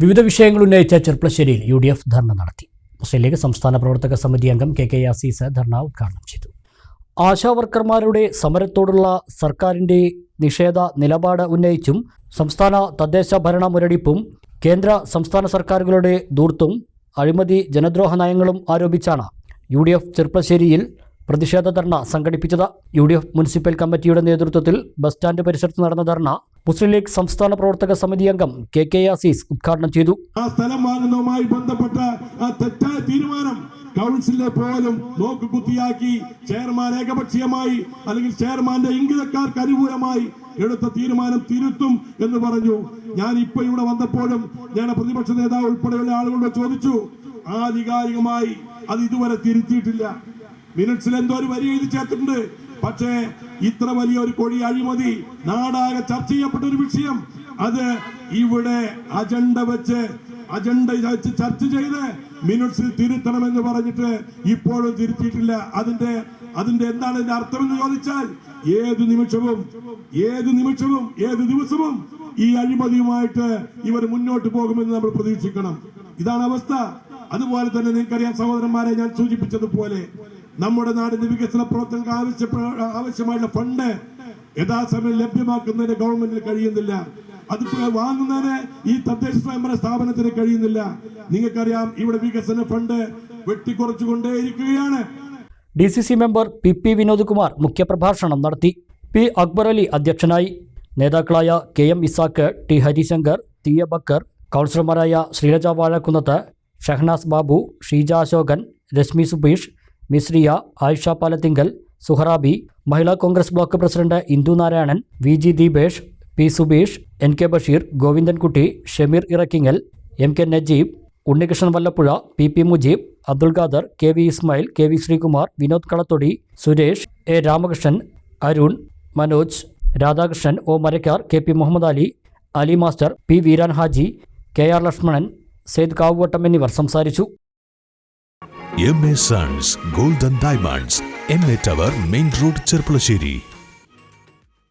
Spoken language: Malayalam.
വിവിധ വിഷയങ്ങൾ ഉന്നയിച്ച ചെർപ്പളശ്ശേരിയിൽ യു ഡി എഫ് ധർണ നടത്തി. മുസ്ലിം ലീഗ് സംസ്ഥാന പ്രവർത്തക സമിതി അംഗം കെ കെ യാസീസ് ധർണ ഉദ്ഘാടനം ചെയ്തു. ആശാവർക്കർമാരുടെ സമരത്തോടുള്ള സർക്കാരിന്റെ നിഷേധ നിലപാട് ഉന്നയിച്ചും സംസ്ഥാന തദ്ദേശ ഭരണ മുരടിപ്പും കേന്ദ്ര സംസ്ഥാന സർക്കാരുകളുടെ ദൂർത്തും അഴിമതി ജനദ്രോഹ നയങ്ങളും ആരോപിച്ചാണ് യു ഡി എഫ് ചെർപ്പശ്ശേരിയിൽ പ്രതിഷേധ ധർണ സംഘടിപ്പിച്ചത് യു ഡി എഫ് മുനിസിപ്പൽ കമ്മിറ്റിയുടെ നേതൃത്വത്തിൽ ബസ് സ്റ്റാൻഡ് പരിസരത്ത് നടന്ന ധർണ മുസ്ലിം ലീഗ് സംസ്ഥാന പ്രവർത്തക സമിതി അംഗം കെ കെ യാസീസ് ഉദ്ഘാടനം ചെയ്തു. ആ സ്ഥലം വാങ്ങുന്നതുമായി ബന്ധപ്പെട്ട ആ തെറ്റായ തീരുമാനം കൗൺസിലിനെ പോലും നോക്കുകുത്തിയാക്കി ചെയർമാൻ ഏകപക്ഷീയമായി അല്ലെങ്കിൽ ചെയർമാന്റെ ഇംഗിതക്കാർക്ക് അനുകൂലമായി എടുത്ത തീരുമാനം തിരുത്തും എന്ന് പറഞ്ഞു. ഞാൻ ഇപ്പൊ ഇവിടെ വന്നപ്പോഴും ഞാൻ പ്രതിപക്ഷ നേതാവ് ഉൾപ്പെടെയുള്ള ആളുകളോട് ചോദിച്ചു ആധികാരികമായി അത് ഇതുവരെ തിരുത്തിയിട്ടില്ല. മിനിറ്റ്സിൽ എന്തോ ഒരു വരി എഴുതി ചേർത്തിട്ടുണ്ട്. പക്ഷേ ഇത്ര വലിയ ഒരു കൊടി അഴിമതി നാടാകെ ചർച്ച ചെയ്യപ്പെട്ട ഒരു വിഷയം. അത് ഇവിടെ അജണ്ട വെച്ച് അജണ്ട വെച്ച് ചർച്ച ചെയ്ത് മിനിറ്റ്സിൽ തിരുത്തണമെന്ന് പറഞ്ഞിട്ട് ഇപ്പോഴും തിരുത്തിയിട്ടില്ല. അതിന്റെ അതിന്റെ എന്താണ് ഇതിന്റെ അർത്ഥമെന്ന് ചോദിച്ചാൽ ഏത് നിമിഷവും ഏത് നിമിഷവും ഏത് ദിവസവും ഈ അഴിമതിയുമായിട്ട് ഇവർ മുന്നോട്ട് പോകുമെന്ന് നമ്മൾ പ്രതീക്ഷിക്കണം. ഇതാണ് അവസ്ഥ. അതുപോലെ തന്നെ നിങ്ങൾക്കറിയാം സഹോദരന്മാരെ ഞാൻ സൂചിപ്പിച്ചതുപോലെ നമ്മുടെ നാടിന്റെ വികസന പ്രവർത്തനങ്ങൾക്ക് ആവശ്യപ്പെ ആവശ്യമായുള്ള ഫണ്ട് യഥാസമയം ലഭ്യമാക്കുന്നതിന് ഗവൺമെന്റിന് കഴിയുന്നില്ല. അത് വാങ്ങുന്നതിന് ഈ തദ്ദേശ സ്വയംഭരണ സ്ഥാപനത്തിന് കഴിയുന്നില്ല. നിങ്ങൾക്കറിയാം ഇവിടെ വികസന fund വെട്ടിക്കുറച്ചുകൊണ്ടേയിരിക്കുകയാണ്. D C C member P P Vinod Kumar മുഖ്യപ്രഭാഷണം നടത്തി. പി അക്ബർ അലി അധ്യക്ഷനായി. നേതാക്കളായ K M Isaac T Harishankar T A Bakkar കൗൺസിലർമാരായ Sreelaja Vazhakkunnath Shahnas Babu Sheeja Ashokan Rashmi Subeesh Mishriya Ayisha Palathingal Suharabi Mahila Congress block president Indu Narayanan V G Deepesh P Subeesh N K Basheer Govindankutty Shameer Irakkingal M K Najeeb Unnikrishnan Vallappuzha P P Mujeeb Abdul Khader K V Ismail K V Sreekumar Vinod Kalathodi Suresh A Ramakrishnan Arun Manoj Radhakrishnan O Marakkar K P Muhammad Ali Ali master P Veeran Haji K R Lakshmanan Sayed Kavuvattam എന്നിവർ സംസാരിച്ചു. M A sons golden diamonds M A tower main road Cherpulassery